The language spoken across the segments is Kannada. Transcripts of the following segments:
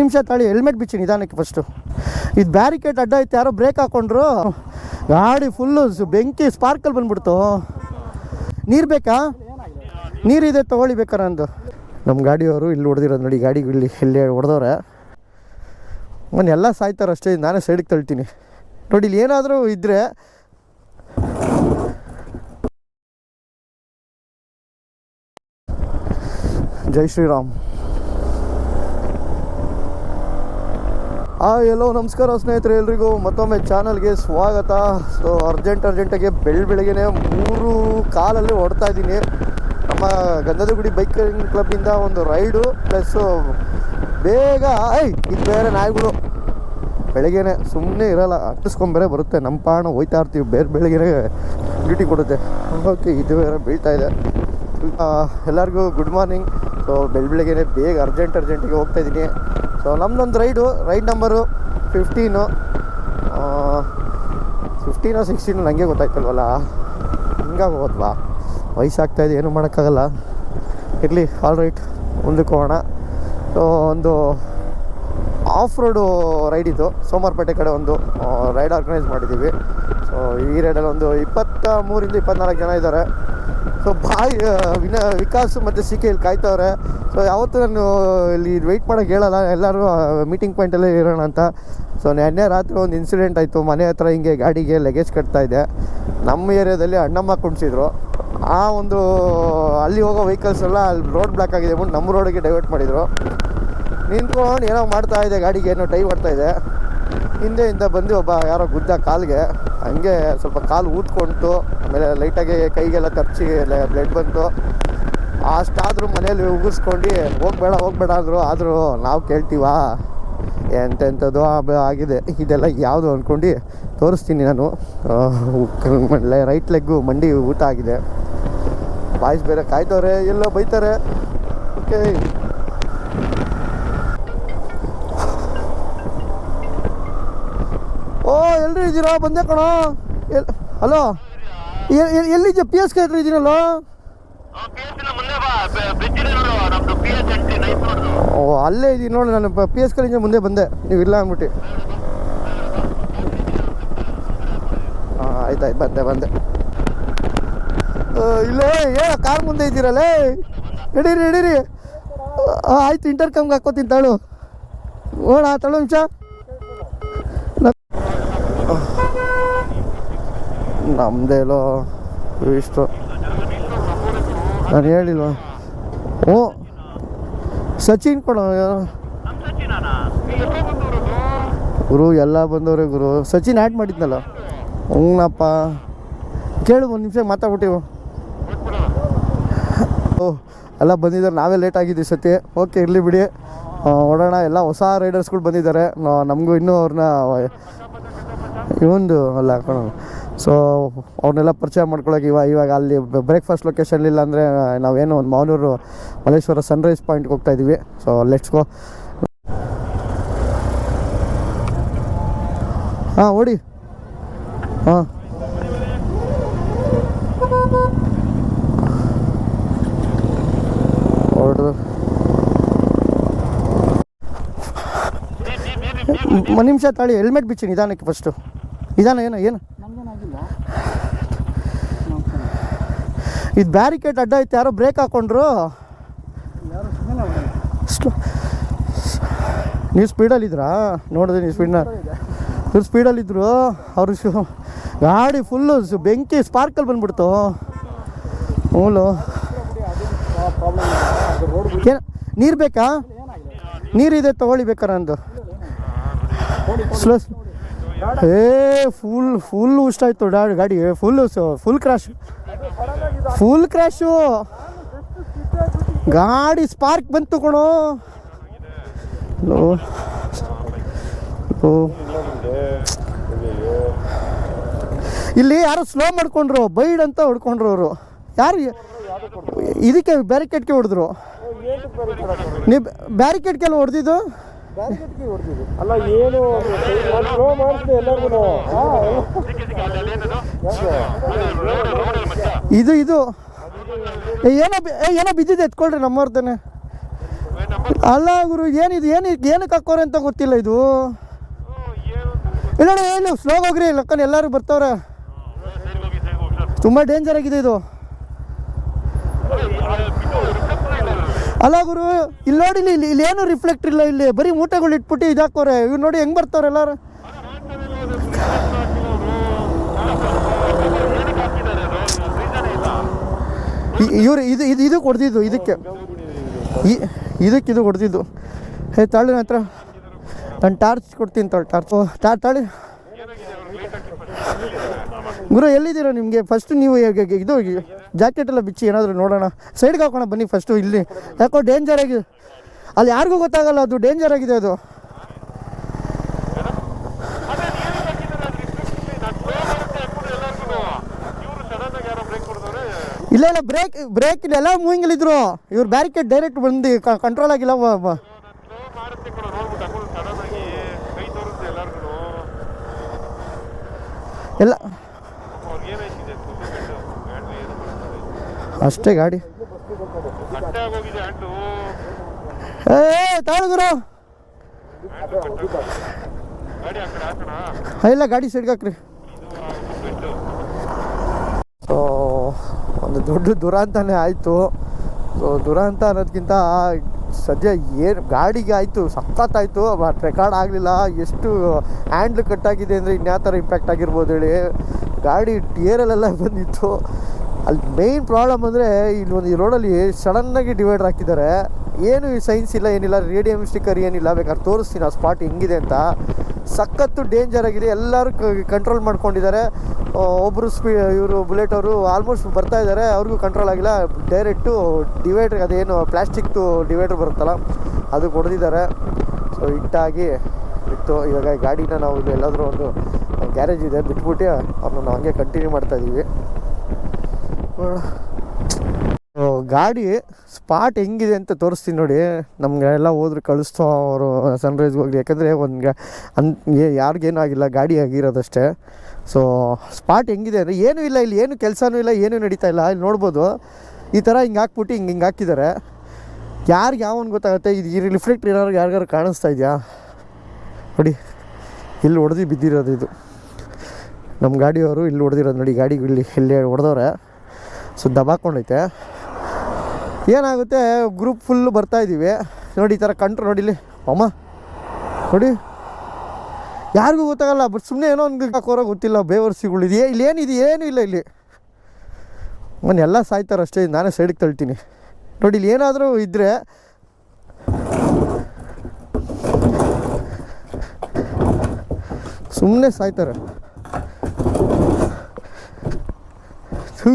ನಿಮಿಷ ತಾಳಿ ಹೆಲ್ಮೆಟ್ ಬಿಚ್ಚಿ ನಿಧಾನಕ್ಕೆ ಫಸ್ಟು ಇದು ಬ್ಯಾರಿಕೇಡ್ ಅಡ್ಡ ಐತೆ ಯಾರೋ ಬ್ರೇಕ್ ಹಾಕೊಂಡ್ರು. ಗಾಡಿ ಫುಲ್ಲು ಬೆಂಕಿ ಸ್ಪಾರ್ಕಲ್ ಬಂದ್ಬಿಡ್ತು. ನೀರು ಬೇಕಾ? ನೀರಿದೆ ತೊಗೊಳ್ಳಿ ಬೇಕಾರ ಅಂದು ನಮ್ಮ ಗಾಡಿಯವರು ಇಲ್ಲಿ ಹೊಡೆದಿರೋದು ನೋಡಿ ಗಾಡಿ ಇಲ್ಲಿ ಇಲ್ಲಿ ಹೊಡೆದವ್ರೆ. ಮೊನ್ನೆ ಎಲ್ಲ ಸಾಯ್ತಾರೆ ಅಷ್ಟೇ, ನಾನೇ ಸೈಡಿಗೆ ತಳ್ತೀನಿ. ನೋಡಿ, ಇಲ್ಲಿ ಏನಾದರೂ ಇದ್ದರೆ ಜೈ ಶ್ರೀರಾಮ್. ಹಾಯ್ ಎಲ್ಲೋ ನಮಸ್ಕಾರ ಸ್ನೇಹಿತರೆ, ಎಲ್ರಿಗೂ ಮತ್ತೊಮ್ಮೆ ಚಾನಲ್ಗೆ ಸ್ವಾಗತ. ಸೊ ಅರ್ಜೆಂಟ್ ಅರ್ಜೆಂಟಾಗಿ ಬೆಳ್ ಬೆಳಗ್ಗೆನೆ ಮೂರು ಕಾಲಲ್ಲಿ ಹೊಡ್ತಾ ಇದ್ದೀನಿ. ನಮ್ಮ ಗಂಧದಗುಡಿ ಬೈಕಿಂಗ್ ಕ್ಲಬ್ಬಿಂದ ಒಂದು ರೈಡು ಪ್ಲಸ್ಸು ಬೇಗ ಐ ಇದು ಬೇರೆ ನಾಯಿಗಳು. ಬೆಳಗ್ಗೆನೆ ಸುಮ್ಮನೆ ಇರಲ್ಲ ಅಟ್ಟಿಸ್ಕೊಂಬೇರೆ ಬರುತ್ತೆ. ನಮ್ಮ ಪಾಣ ಹೋಯ್ತಾ ಇರ್ತೀವಿ, ಬೇರೆ ಬೆಳಗ್ಗೆನೆ ಡ್ಯೂಟಿ ಕೊಡುತ್ತೆ. ಓಕೆ ಇದು ಬೇರೆ ಬೀಳ್ತಾ ಇದೆ. ಎಲ್ಲರಿಗೂ ಗುಡ್ ಮಾರ್ನಿಂಗ್ ಸೊ ಬೆಳ್ ಬೆಳಗ್ಗೆನೆ ಬೇಗ ಅರ್ಜೆಂಟ್ ಅರ್ಜೆಂಟಿಗೆ ಹೋಗ್ತಾ ಇದ್ದೀನಿ. ಸೊ ನಮ್ಮದೊಂದು ride, ride number fifteen fifteen sixteen ನನಗೆ ಗೊತ್ತಾಯ್ತಲ್ವಲ್ಲ? ಹಿಂಗಾಗಿ ಹೋದ್ವಾ? ವಯಸ್ಸಾಗ್ತಾಯಿದೆ ಏನು ಮಾಡೋಕ್ಕಾಗಲ್ಲ. ಇರಲಿ ಆಲ್ ರೈಟ್ ಮುಂದಕ್ಕೆ ಹೋಗೋಣ. ಸೊ ಒಂದು ಆಫ್ ರೋಡು ರೈಡ್ ಇತ್ತು ಸೋಮವಾರಪೇಟೆ ಕಡೆ ಒಂದು ರೈಡ್ ಆರ್ಗನೈಸ್ ಮಾಡಿದ್ದೀವಿ. ಸೊ ಈ ರೈಡಲ್ಲಿ ಒಂದು ಇಪ್ಪತ್ತ ಮೂರಿಂದ ಇಪ್ಪತ್ನಾಲ್ಕು ಜನ ಇದ್ದಾರೆ. ಬಾಯ್ ವಿನ, ವಿಕಾಸ್ ಮತ್ತು ಸಿ ಕೆ ಇಲ್ಲಿ ಕಾಯ್ತವ್ರೆ. ಸೊ ಯಾವತ್ತೂ ನಾನು ಇಲ್ಲಿ ವೆಯ್ಟ್ ಮಾಡೋಕ್ಕೆ ಹೇಳಲ್ಲ, ಎಲ್ಲರೂ ಮೀಟಿಂಗ್ ಪಾಯಿಂಟಲ್ಲೇ ಇರೋಣ ಅಂತ. ಸೊ ನೆನ್ನೆ ರಾತ್ರಿ ಒಂದು ಇನ್ಸಿಡೆಂಟ್ ಆಯಿತು, ಮನೆ ಹತ್ರ ಹಿಂಗೆ ಗಾಡಿಗೆ ಲಗೇಜ್ ಕಟ್ತಾ ಇದೆ ನಮ್ಮ ಏರಿಯಾದಲ್ಲಿ ಅಣ್ಣಮ್ಮ ಕುಣಿಸಿದ್ರು. ಆ ಒಂದು, ಅಲ್ಲಿ ಹೋಗೋ ವೆಹಿಕಲ್ಸ್ ಎಲ್ಲ ಅಲ್ಲಿ ರೋಡ್ ಬ್ಲಾಕ್ ಆಗಿದೆ ಅಂದ್ಬಿಟ್ಟು ನಮ್ಮ ರೋಡಿಗೆ ಡೈವರ್ಟ್ ಮಾಡಿದರು. ನಿಂತ್ಕೊಂಡು ಏನೋ ಮಾಡ್ತಾ ಇದೆ ಗಾಡಿಗೆ, ಏನೋ ಟೈ ಮಾಡ್ತಾ ಇದೆ. ಹಿಂದೆಯಿಂದ ಬಂದು ಒಬ್ಬ ಯಾರೋ ಗುದ್ದ ಕಾಲ್ಗೆ. ಹಂಗೆ ಸ್ವಲ್ಪ ಕಾಲು ಊದ್ಕೊಂತು ಆಮೇಲೆ ಲೈಟಾಗಿ ಕೈಗೆಲ್ಲ ತರ್ಚಿ ಬ್ಲಡ್ ಬಂತು. ಅಷ್ಟಾದರೂ ಮನೇಲಿ ಉಗಿಸ್ಕೊಂಡು, ಹೋಗ್ಬೇಡ ಹೋಗ್ಬೇಡ ಅಂದರು, ಆದರೂ ನಾವು ಕೇಳ್ತೀವಾ? ಎಂತೆಂಥದ್ದು ಆಗಿದೆ. ಇದೆಲ್ಲ ಯಾವುದು ಅಂದ್ಕೊಂಡು ತೋರಿಸ್ತೀನಿ ನಾನು. ರೈಟ್ ಲೆಗ್ಗು ಮಂಡಿ ಊಟ ಆಗಿದೆ. ಬಾಯ್ಸ್ ಬೇರೆ ಕಾಯ್ತವ್ರೆ, ಎಲ್ಲೋ ಬೈತಾರೆ. ಓಕೆ ಇದ್ದೀರಾ ಬಂದೆ ಕಣ. ಎಲ್ ಹಲೋ. ಎಲ್ಲಿದ್ಯಾ ಪಿ ಎಸ್ ಕೆ ಹತ್ರ ಇದ್ದೀರಲ್ಲ? ಓ ಅಲ್ಲೇ ಇದ್ದೀನಿ ನೋಡಿ ನಾನು ಪಿ ಎಸ್ ಕೆಲಿಂದ ಮುಂದೆ ಬಂದೆ. ನೀವು ಇಲ್ಲ ಅಂದ್ಬಿಟ್ಟು. ಹಾಂ ಆಯ್ತಾಯ್ತು ಬಂದೆ ಬಂದೆ. ಇಲ್ಲೇ ಏ ಕಾರ್ ಮುಂದೆ ಇದ್ದೀರಲ್ಲೇ ನಡೀರಿ ಹಿಡೀರಿ ಆ, ಆಯ್ತು ಇಂಟರ್ ಕಮ್ಗೆ ಹಾಕೋತೀನಿ ತಾಳು. ನೋಡ ತಳು ನಿಮಿಷ. ನಮ್ದೇಲೋ ಇಷ್ಟು. ನಾನು ಹೇಳಿಲ್ವ? ಓ. ಸಚಿನ್ ಕೊಡ. ಗುರು, ಎಲ್ಲ ಬಂದವ್ರೆ ಗುರು. ಸಚಿನ್ ಆ್ಯಡ್ ಮಾಡಿದ್ನಲ್ಲ. ಹ್ಞೂನಪ್ಪ ಕೇಳು ಒಂದು ನಿಮಿಷ ಮಾತಾಡ್ಬಿಟ್ಟಿವು ಓ, ಎಲ್ಲ ಬಂದಿದ್ದಾರೆ. ನಾವೇ ಲೇಟ್ ಆಗಿದ್ದೀವಿ ಸತಿ ಓಕೆ ಇರಲಿ ಬಿಡಿ. ನೋಡೋಣ ಎಲ್ಲ ಹೊಸ ರೈಡರ್ಸ್ಗಳು ಬಂದಿದ್ದಾರೆ. ನಮಗೂ ಇನ್ನೂ ಅವ್ರನ್ನ ಇವೊಂದು ಅಲ್ಲ, ಕಣ. ಸೊ ಅವ್ರನ್ನೆಲ್ಲ ಪರಿಚಯ ಮಾಡ್ಕೊಳ್ಳೋಕೆ ಇವಾಗ ಇವಾಗ ಅಲ್ಲಿ ಬ್ರೇಕ್ಫಾಸ್ಟ್ ಲೊಕೇಶನ್ ಇಲ್ಲ ಅಂದರೆ ನಾವೇನು ಒಂದು ಮಾನೂರು ಮಲ್ಲೇಶ್ವರ ಸನ್ರೈಸ್ ಪಾಯಿಂಟ್ಗೆ ಹೋಗ್ತಾ ಇದ್ದೀವಿ ಸೊ ಲೆಟ್ಸ್ ಗೋ ಹಾಂ, ಓಡಿ. ಹಾಂ. ಒಂದು ನಿಮಿಷ ತಾಳಿ ಹೆಲ್ಮೆಟ್ ಬಿಚ್ಚಿ ನಿಧಾನಕ್ಕೆ ಫಸ್ಟು ನಿಧಾನ ಏನು ಏನು? ಇದು ಬ್ಯಾರಿಕೇಡ್ ಅಡ್ಡ ಐತೆ, ಯಾರೋ ಬ್ರೇಕ್ ಹಾಕೊಂಡ್ರು. ನೀವು ಸ್ಪೀಡಲ್ಲಿದ್ರಾ ನೋಡಿದೆ ನೀವು ಸ್ಪೀಡ್ನ. ಇವ್ರು ಸ್ಪೀಡಲ್ಲಿದ್ದರು ಅವರು ಶು- ಗಾಡಿ ಫುಲ್ಲು ಬೆಂಕಿ ಸ್ಪಾರ್ಕಲ್ಲಿ ಬಂದ್ಬಿಡ್ತು. ಮೂಲು. ಏನು, ನೀರು ಬೇಕಾ? ನೀರಿದೆ ತೊಗೊಳ್ಳಿ ಬೇಕಾ ನಂದು? ಸ್ಲಸ್ ಏ ಫುಲ್ ಫುಲ್ ಉಷ್ಟಾಯ್ತು ಗಾಡಿ full full crash full crash ಗಾಡಿ ಸ್ಪಾರ್ಕ್ ಬಂತು ಕಣೋ ಲೋ ಓ ಇಲ್ಲಿ ಯಾರು ಸ್ಲೋ ಮಾಡ್ಕೊಂಡ್ರು ಬೈಡ್ ಅಂತ ಹೊಡ್ಕೊಂಡ್ರು ಅವರು ಯಾರು ಇದಕ್ಕೆ ಬ್ಯಾರಿಕೇಡ್ಗೆ ಹೊಡೆದ್ರು ನೀವು ಬ್ಯಾರಿಕೇಡ್ಗೆಲ್ಲ ಹೊಡೆದಿದ್ದು ಅಲ್ಲ ಏನು ಸ್ಲೋ ಮಾಡಿಸಿದೆ ಎಲ್ಲರಿಗೂ ಇದು ಇದು. ಏನೋ ಏನೋ ಬಿದ್ದಿದೆ, ಎತ್ಕೊಳ್ರಿ ನಮ್ಮವ್ರದ್ದೇನೆ ನಮ್ಮ ಅಲ್ಲ ಗುರು ಏನಿದು ಏನು ಏನಕ್ಕೆ ಹಾಕೋರೆ ಅಂತ ಗೊತ್ತಿಲ್ಲ ಇದು. ಇಲ್ಲ ಏನು ಸ್ಲೋ ಹೋಗ್ರಿ, ಲಕ್ಕನ್ ಎಲ್ಲರೂ ಬರ್ತಾವ್ರೆ. ತುಂಬ ಡೇಂಜರ್ ಆಗಿದೆ ಇದು. ಅಲ್ಲ ಗುರು, ಇಲ್ಲಿ ನೋಡಿ, ಇಲ್ಲಿ- ಇಲ್ಲಿ ಏನು ರಿಫ್ಲೆಕ್ಟ್ ಇಲ್ಲ ಇಲ್ಲಿ. ಬರೀ ಮೂಟೆಗಳು ಇಟ್ಬಿಟ್ಟು ಇದಾಕೋರೆ. ಇವ್ ನೋಡಿ ಹೆಂಗ್ ಬರ್ತಾವ್ರೆ ಎಲ್ಲಾರು. ಇವ್ರು ಇದು ಇದು ಇದು ಹೊಡೆದಿದ್ದು ಇದಕ್ಕೆ. ಇದಕ್ಕೆ ಇದು ಹೊಡೆದಿದ್ದು ಹೇ, ತಾಳಿ ನನ್ನ ನಾನು ಟಾರ್ಚ್ ಕೊಡ್ತೀನಿ ತಳ್ಳಿ ಟಾರ್ಚ್. ಟಾರ್ ತಾಳಿ. ಗುರು, ಎಲ್ಲಿದ್ದೀರಾ ನಿಮಗೆ? ಫಸ್ಟ್ ನೀವು ಇದು ಜಾಕೆಟ್ ಎಲ್ಲ ಬಿಚ್ಚಿ ಏನಾದರೂ ನೋಡೋಣ. ಸೈಡ್ಗೆ ಹಾಕೋಣ ಬನ್ನಿ ಫಸ್ಟು ಇಲ್ಲಿ. ಯಾಕೋ ಡೇಂಜರ್ ಆಗಿದೆ ಅಲ್ಲಿ ಯಾರಿಗೂ ಗೊತ್ತಾಗಲ್ಲ, ಅದು ಡೇಂಜರ್ ಆಗಿದೆ ಅದು. ಇಲ್ಲ ಇಲ್ಲ ಬ್ರೇಕ್ ಬ್ರೇಕ್ ಇಲ್ಲ. ಎಲ್ಲ ಮೂವಿಂಗ್ ಇದ್ರು ಇವ್ರು ಬ್ಯಾರಿಕೇಡ್ ಡೈರೆಕ್ಟ್ ಬಂದು ಕಂಟ್ರೋಲ್ ಆಗಿಲ್ಲ ಎಲ್ಲ. ಅಷ್ಟೇ ಗಾಡಿ. ಏ ಇಲ್ಲ, ಗಾಡಿ ಸೈಡ್ಗೆ ಹಾಕ್ರಿ ಸೊ ಒಂದು ದೊಡ್ಡ ದುರಂತನೇ ಆಯಿತು. ಸೊ ದುರಂತ ಅನ್ನೋದಕ್ಕಿಂತ ಸದ್ಯ ಏನು ಗಾಡಿಗೆ ಆಯಿತು ಸಖತ್ತಾಯಿತು ಬಟ್ ರೆಕಾರ್ಡ್ ಆಗಲಿಲ್ಲ. ಎಷ್ಟು ಹ್ಯಾಂಡ್ಲ್ ಕಟ್ಟಾಗಿದೆ ಅಂದರೆ ಇನ್ಯಾವ ಥರ ಇಂಪ್ಯಾಕ್ಟ್ ಆಗಿರ್ಬೋದು ಹೇಳಿ. ಗಾಡಿ ಟೇರಲ್ಲೆಲ್ಲ ಬಂದಿತ್ತು. ಅಲ್ಲಿ ಮೇಯ್ನ್ ಪ್ರಾಬ್ಲಮ್ ಅಂದರೆ ಇಲ್ಲಿ ಒಂದು ಈ ರೋಡಲ್ಲಿ ಸಡನ್ನಾಗಿ ಡಿವೈಡರ್ ಹಾಕಿದ್ದಾರೆ. ಏನು ಸೈನ್ಸ್ ಇಲ್ಲ, ಏನಿಲ್ಲ ರೇಡಿಯಂ ಸ್ಟಿಕ್ಕರ್ ಏನಿಲ್ಲ. ಬೇಕಾದ್ರೆ ತೋರಿಸ್ತೀನಿ, ಆ ಸ್ಪಾಟ್ ಹೆಂಗಿದೆ ಅಂತ. ಸಖತ್ತು ಡೇಂಜರ್ ಆಗಿದೆ. ಎಲ್ಲರೂ ಕಂಟ್ರೋಲ್ ಮಾಡ್ಕೊಂಡಿದ್ದಾರೆ. ಒಬ್ಬರು ಸ್ಪೀ, ಇವರು ಬುಲೆಟ್ ಅವರು ಆಲ್ಮೋಸ್ಟ್ ಬರ್ತಾ ಇದ್ದಾರೆ. ಅವ್ರಿಗೂ ಕಂಟ್ರೋಲ್ ಆಗಿಲ್ಲ. ಡೈರೆಕ್ಟು ಡಿವೈಡ್ರ್ ಅದೇನು ಪ್ಲಾಸ್ಟಿಕ್ದು ಡಿವೈಡ್ರ್ ಬರುತ್ತಲ್ಲ, ಅದು ಹೊಡೆದಿದ್ದಾರೆ. ಸೊ ಇಟ್ಟಾಗಿ ಇತ್ತು ಇವಾಗ ಗಾಡಿನ ನಾವು ಎಲ್ಲಾದರೂ ಒಂದು ಗ್ಯಾರೇಜ್ ಇದೆ, ಬಿಟ್ಬಿಟ್ಟು ಅವ್ರನ್ನ ನಾವು ಹಂಗೆ ಕಂಟಿನ್ಯೂ ಮಾಡ್ತಾ ಇದ್ದೀವಿ ನೋಡೋಣ. ಗಾಡಿ ಸ್ಪಾಟ್ ಹೆಂಗಿದೆ ಅಂತ ತೋರಿಸ್ತೀನಿ ನೋಡಿ. ನಮ್ಗೆ ಎಲ್ಲ ಹೋದ್ರೆ ಕಳಿಸ್ತೋ ಅವರು ಸನ್ರೈಸ್ಗೆ ಹೋಗ್ಲಿ. ಯಾಕಂದರೆ ಒಂದು ಅನ್ ಯಾರಿಗೇನೂ ಆಗಿಲ್ಲ, ಗಾಡಿ ಆಗಿರೋದಷ್ಟೇ. ಸೊ ಸ್ಪಾಟ್ ಹೆಂಗಿದೆ ಅಂದರೆ ಏನೂ ಇಲ್ಲ ಇಲ್ಲಿ, ಏನು ಕೆಲಸನೂ ಇಲ್ಲ, ಏನೂ ನಡೀತಾ ಇಲ್ಲ. ಇಲ್ಲಿ ನೋಡ್ಬೋದು. ಈ ಥರ ಹಿಂಗೆ ಹಾಕ್ಬಿಟ್ಟು ಹಿಂಗೆ ಹಿಂಗೆ ಹಾಕಿದ್ದಾರೆ. ಯಾರಿಗೆ ಯಾವನ್ ಗೊತ್ತಾಗುತ್ತೆ? ಇದು ಈ ರಿಫ್ಲೆಕ್ಟ್ ಏನಾದ್ರು ಯಾರಿಗಾರು ಕಾಣಿಸ್ತಾ ಇದೆಯಾ? ನೋಡಿ, ಇಲ್ಲಿ ಹೊಡೆದು ಬಿದ್ದಿರೋದು ಇದು. ನಮ್ಮ ಗಾಡಿಯವರು ಇಲ್ಲಿ ಹೊಡೆದಿರೋದು ನೋಡಿ, ಗಾಡಿ ಇಲ್ಲಿ ಇಲ್ಲಿ ಹೊಡೆದವ್ರೆ. ಸೊ ದಬಾಕೊಂಡೈತೆ. ಏನಾಗುತ್ತೆ ಗ್ರೂಪ್ ಫುಲ್ಲು ಬರ್ತಾ ಇದ್ದೀವಿ ನೋಡಿ, ಈ ಥರ ಕಂಟ್ರು ನೋಡಿಲಿ ಅಮ್ಮ ನೋಡಿ. ಯಾರಿಗೂ ಗೊತ್ತಾಗಲ್ಲ, ಬಟ್ ಸುಮ್ಮನೆ ಏನೋ ಒಂದು ಹಾಕೋರೋ ಗೊತ್ತಿಲ್ಲ, ಬೇವರ್ಸಿಗಳು ಇದು. ಇಲ್ಲಿ ಏನಿದೆ ಏನೂ ಇಲ್ಲ ಇಲ್ಲಿ. ಮನೆ ಎಲ್ಲ ಸಾಯ್ತಾರೆ ಅಷ್ಟೇ, ನಾನೇ ಸೈಡಿಗೆ ತಳ್ತೀನಿ. ನೋಡಿ, ಇಲ್ಲಿ ಏನಾದರೂ ಇದ್ದರೆ ಸುಮ್ಮನೆ ಸಾಯ್ತಾರೆ. ಥೂ.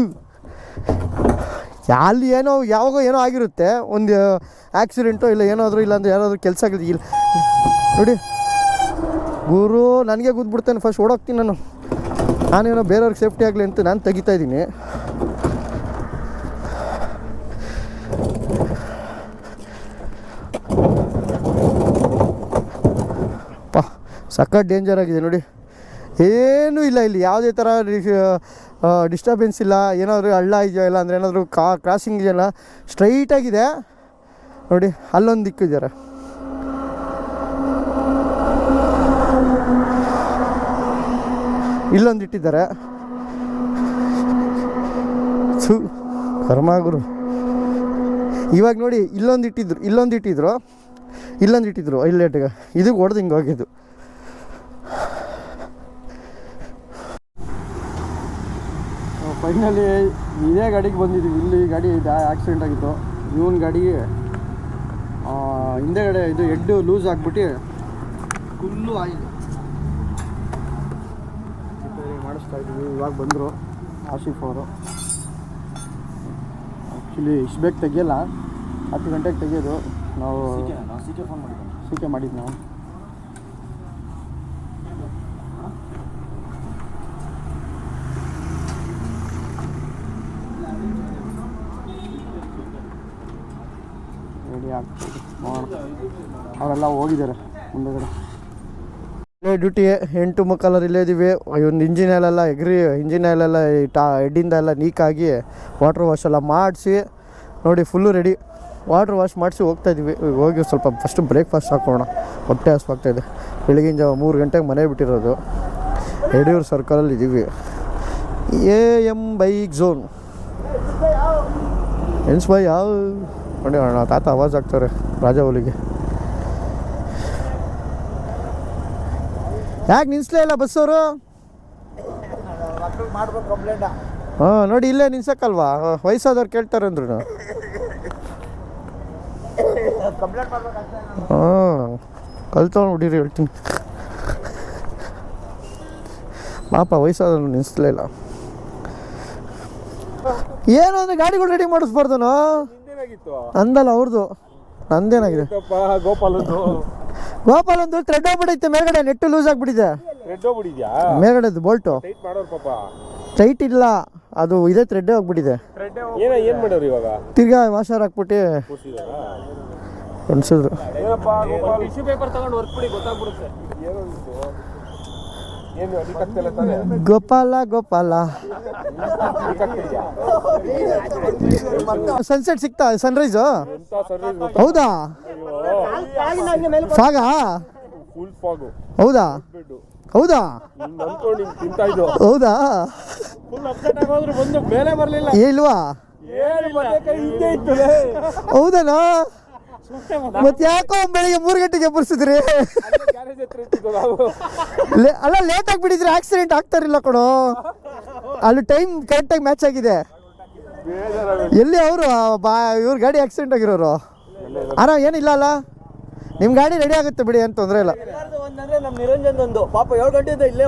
ಅಲ್ಲಿ ಏನೋ, ಯಾವಾಗೋ ಏನೋ ಆಗಿರುತ್ತೆ, ಒಂದು ಆಕ್ಸಿಡೆಂಟು ಇಲ್ಲ ಏನಾದರೂ, ಇಲ್ಲ ಅಂದರೆ ಯಾರಾದರೂ ಕೆಲಸ ಆಗಿದೆ ಇಲ್ಲ. ನೋಡಿ, ಗುರು, ನನಗೆ ಕೂತ್ಬಿಡ್ತೇನೆ ಫಸ್ಟ್ ಓಡೋಗ್ತೀನಿ ನಾನು. ನಾನೇನೋ ಬೇರೆಯವ್ರಿಗೆ ಸೇಫ್ಟಿ ಆಗಲಿ ಅಂತ ನಾನು ತೆಗಿತಾ ಇದ್ದೀನಿ. ಸಖತ್ ಡೇಂಜರ್ ಆಗಿದೆ, ನೋಡಿ. ಏನೂ ಇಲ್ಲ ಇಲ್ಲಿ. ಯಾವುದೇ ಥರ ಡಿಸ್ಟರ್ಬೆನ್ಸ್ ಇಲ್ಲ. ಏನಾದರೂ ಹಳ್ಳ ಇದೆಯೋ ಇಲ್ಲ ಅಂದರೆ ಏನಾದರೂ ಕಾ ಕ್ರಾಸಿಂಗ್ ಇದೆಯಲ್ಲ ಸ್ಟ್ರೈಟಾಗಿದೆ ನೋಡಿ, ಅಲ್ಲೊಂದು ದಿಕ್ಕಿದ್ದಾರೆ ಇಲ್ಲೊಂದು ಇಟ್ಟಿದ್ದಾರೆ. ಸು ಕರ್ಮಾಗುರು. ಇವಾಗ ನೋಡಿ, ಇಲ್ಲೊಂದು ಇಟ್ಟಿದ್ರು ಇಲ್ಲೊಂದು ಇಟ್ಟಿದ್ರು. ಇಲ್ಲೊಂದು ಇಟ್ಟಿದ್ರು ಐಲೇಟ್ಗೆ ಇದು ಹೊಡೆದು ಹಿಂಗೆ ಹೋಗಿದ್ದು. ಫೈನಲಿ ಇದೇ ಗಾಡಿಗೆ ಬಂದಿದ್ದೀವಿ ಇಲ್ಲಿ ಗಾಡಿ ಆಕ್ಸಿಡೆಂಟ್ ಆಗಿತ್ತು. ಇವನ್ ಗಾಡಿ ಹಿಂದೆಗಡೆ ಇದು ಎಡ್ಡು ಲೂಸ್ ಆಗಿಬಿಟ್ಟು ಫುಲ್ಲು ಆಯಿಲ್ ರಿಪೇರಿ ಮಾಡಿಸ್ತಾ ಇದ್ದೀವಿ ಇವಾಗ ಬಂದರು ಆಶಿಫ್ ಅವರು. ಆ್ಯಕ್ಚುಲಿ ಇಷ್ಟು ಬೇಗ ತೆಗಿಯಲ್ಲ. ಹತ್ತು ಗಂಟೆಗೆ ತೆಗಿಯೋದು. ನಾವು ಸಿಕೆ ಫೋನ್ ಮಾಡಿದ್ದೆ. ಸೀಕೆ ಮಾಡಿದ್ದು ನಾವು. ಅವರೆಲ್ಲ ಹೋಗಿದ್ದಾರೆ ಮುಂದಗಡೆ. ಡ್ಯೂಟಿ ಎಂಟು ಮುಕ್ಕಾಲಲ್ಲಿ ಇಲ್ಲೇ ಇದ್ದೀವಿ. ಒಂದು ಇಂಜಿನ್ ಆಯಿಲೆಲ್ಲ ಎಗ್ರಿ ಇಂಜಿನ್ ಆಯಿಲೆಲ್ಲ ಈ ಟಾ ಹೆಡ್ಡಿಂದ ಎಲ್ಲ ನೀಕಾಗಿ ವಾಟ್ರ್ ವಾಶ್ ಎಲ್ಲ ಮಾಡಿಸಿ, ನೋಡಿ ಫುಲ್ಲು ರೆಡಿ ವಾಟ್ರ್ ವಾಶ್ ಮಾಡಿಸಿ ಹೋಗ್ತಾ ಇದ್ದೀವಿ. ಹೋಗಿ ಸ್ವಲ್ಪ ಫಸ್ಟು ಬ್ರೇಕ್ಫಾಸ್ಟ್ ಹಾಕೋಣ. ಹೊಟ್ಟೆ ಹಸ್ವಾಗ್ತಾ ಇದೆ. ಬೆಳಗಿನ ಜಾವ ಮೂರು ಗಂಟೆಗೆ ಮನೆ ಬಿಟ್ಟಿರೋದು. ಯಡಿಯೂರು ಸರ್ಕಲಲ್ಲಿ ಇದ್ದೀವಿ ಎ ಎಂ ಬೈಕ್ ಝೋನ್ ಎನ್ಸ್ ಬೈ ಯಾವ ನೋಡಿ ಹೋಗೋಣ ತಾತ ಆವಾಜ್ ಆಗ್ತಾರೆ ರಾಜವಲಿಗೆ ಯಾಕೆ ನಿನ್ಸ್ಲೇ ಇಲ್ಲ ಬಸ್ಸವರು ಹಾಂ, ನೋಡಿ ಇಲ್ಲೇ ನಿನ್ಸಕ್ಕಲ್ವಾ ವಯಸ್ಸಾದವ್ರು ಕೇಳ್ತಾರೆ ಅಂದ್ರು ಹಾಂ, ಕಲ್ತವ್ನು ಹುಡೀರಿ, ಹೇಳ್ತೀನಿ. ಪಾಪ ವಯಸ್ಸಾದವ್ರು ನಿನ್ಸ್ಲೇ ಇಲ್ಲ. ಏನು ಅಂದ್ರೆ ಗಾಡಿಗಳು ರೆಡಿ ಮಾಡಿಸ್ಬಾರ್ದನೋ? ನಂದಲ್ಲ ಅವ್ರದ್ದು ನಂದೇನಾಗಿದೆ? ಗೋಪಾಲದ್ದು ಗೋಪಾಲ್ ಒಂದು ಥ್ರೆಡ್ ಹೋಗ್ಬಿಟ್ಟೈತೆ ಮೇಲ್ಗಡೆ ನೆಟ್ಟು ಲೂಸ್ ಆಗ್ಬಿಟ್ಟಿದೆ. ಥ್ರೆಡ್ ಹೋಗ್ಬಿಟ್ಟಿದ್ಯಾ? ಮೇಲ್ಗಡೆದು ಬೋಲ್ಟು ಟೈಟ್ ಮಾಡೋರು ಪಾಪ. ಟೈಟ್ ಇಲ್ಲ ಅದು ಇದೇ ಥ್ರೆಡ್ಡೇ ಹೋಗ್ಬಿಟ್ಟಿದೆ. ಏನ ಏನ್ ಮಾಡೋರು ಇವಾಗ? ತಿರ್ಗಾ ವಾಷರ್ ಹಾಕ್ಬಿಟ್ಟು ಅನ್ಸಿದ್ರು ಟಿಶ್ಯೂ ಪೇಪರ್ ತಗೊಂಡು ವರ್ಕ್ ಬಿಡಿ ಗೊತ್ತಾಗ್ಬಿಡುತ್ತೆ. ಏನೋ ಇದು ಏನು ಅಡಿಕತ್ತಲ್ಲ ತಾನೆ ಗೋಪಾಲ ಗೋಪಾಲ. ಸನ್ಸೆಟ್ ಸಿಗ್ತಾ ಸನ್ರೈಸು ಹೌದಾ? ಫಾಗಾ ಹೌದಾ? ಹೌದಾ? ಹೌದಾ? ಇಲ್ವಾ? ಹೌದನಾ? ಮತ್ತೆ ಯಾಕೋ ಬೆಳಿಗ್ಗೆ ಮೂರು ಗಂಟೆಗೆ ಎಬ್ಬರಿಸಿದ್ರಿ? ಅಲ್ಲ ಲೇಟ್ ಆಗಿಬಿಟ್ಟಿದ್ರೆ ಆಕ್ಸಿಡೆಂಟ್ ಆಗ್ತಾರಿಲ್ಲ ಕೊಡು. ಅಲ್ಲಿ ಟೈಮ್ ಕರೆಕ್ಟಾಗಿ ಮ್ಯಾಚ್ ಆಗಿದೆ. ಎಲ್ಲಿ ಅವರು? ಬಾ ಇವ್ರ ಗಾಡಿ ಆಕ್ಸಿಡೆಂಟ್ ಆಗಿರೋರು. ಆರಾಮ್ ಏನಿಲ್ಲ ಅಲ್ಲ? ನಿಮ್ಮ ಗಾಡಿ ರೆಡಿ ಆಗುತ್ತೆ ಬಿಡಿ ಏನು ತೊಂದರೆ ಇಲ್ಲ. ಒಂದಂದ್ರೆ ನಮ್ ನಿರಂಜನ್ ಒಂದು ಪಾಪ ಏಳು ಗಂಟೆಯಿಂದ ಇಲ್ಲೇ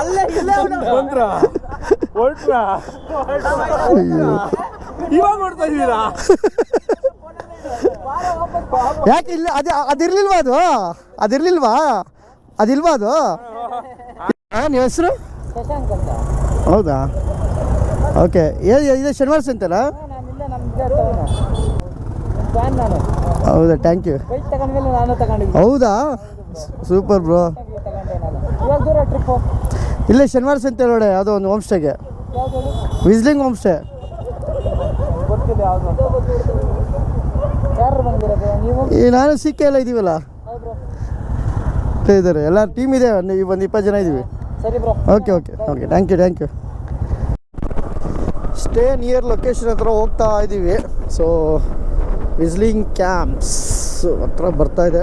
ಅಲ್ಲೇ ಇಲ್ಲೇ ಹೊರ್ಟ್ರಾ? ಇವಾಗ ನೋಡ್ತಾ ಇದ್ದೀರಾ ಯಾಕೆ ಇಲ್ಲ ಅದು ಅದಿರ್ಲಿಲ್ವಾ ಅದು? ಅದಿರ್ಲಿಲ್ವಾ? ಅದಿಲ್ವಾ ಅದು? ನಿಮ್ಮ ಹೆಸರು? ಹೌದಾ? ಓಕೆ ಏ ಇದು ಶನಿವಾರ ನಾನು ಹೌದಾ ಥ್ಯಾಂಕ್ ಯು ಹೌದಾ? Super bro. ಇಲ್ಲೇ ಶನಿವಾರ ಸಂತೆ ನೋಡಿ ಯಾವುದೋ ಒಂದು ಹೋಮ್ ಸ್ಟೇಗೆ ವಿಸ್ಲಿಂಗ್ ಹೋಮ್ ಸ್ಟೇ ಗೊತ್ತಿಲ್ಲ ಯಾವುದು ಯಾರು ಬಂದಿರೋದು? ನೀವು? ಈ ನಾನು ಸಿಕ್ಕೇ ಎಲ್ಲ ಇದ್ದೀವಲ್ಲ ಇದ್ದಾರೆ. ಎಲ್ಲ ಟೀಮ್ ಇದೆ. ಒಂದು ಒಂದು ಇಪ್ಪತ್ತು ಜನ ಇದ್ದೀವಿ ಸರಿ bro. Okay okay okay thank you thank you stay near location ಹತ್ರ ಹೋಗ್ತಾ ಇದ್ದೀವಿ ಸೊ ವಿಸ್ಲಿಂಗ್ ಕ್ಯಾಂಪ್ಸ್ ಹತ್ರ ಬರ್ತಾ ಇದೆ.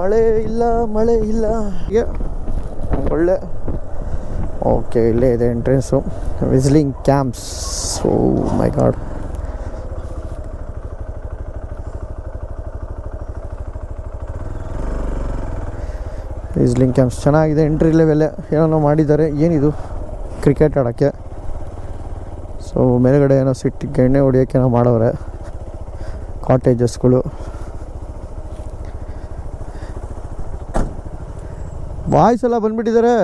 ಮಳೆ ಇಲ್ಲ ಮಳೆ ಇಲ್ಲ. ಹೀಗೆ ಒಳ್ಳೆ ಓಕೆ, ಇಲ್ಲೇ ಇದೆ entrance whistling camps oh my god. Whistling camps ಚೆನ್ನಾಗಿದೆ ಎಂಟ್ರಿ ಲೆವೆಲ್ಲೇ ಏನೋ ಮಾಡಿದ್ದಾರೆ. ಏನಿದು? ಕ್ರಿಕೆಟ್ ಆಡೋಕ್ಕೆ. ಸೊ ಮೇಲುಗಡೆ ಏನೋ ಸಿಟ್ಟು ಎಣ್ಣೆ ಹೊಡಿಯೋಕ್ಕೇನೋ ಮಾಡವ್ರೆ ಕಾಟೇಜಸ್ಗಳು ಬಾಯ್ಸ್ ಎಲ್ಲ ಬಂದ್ಬಿಟ್ಟಿದ್ದಾರೆ.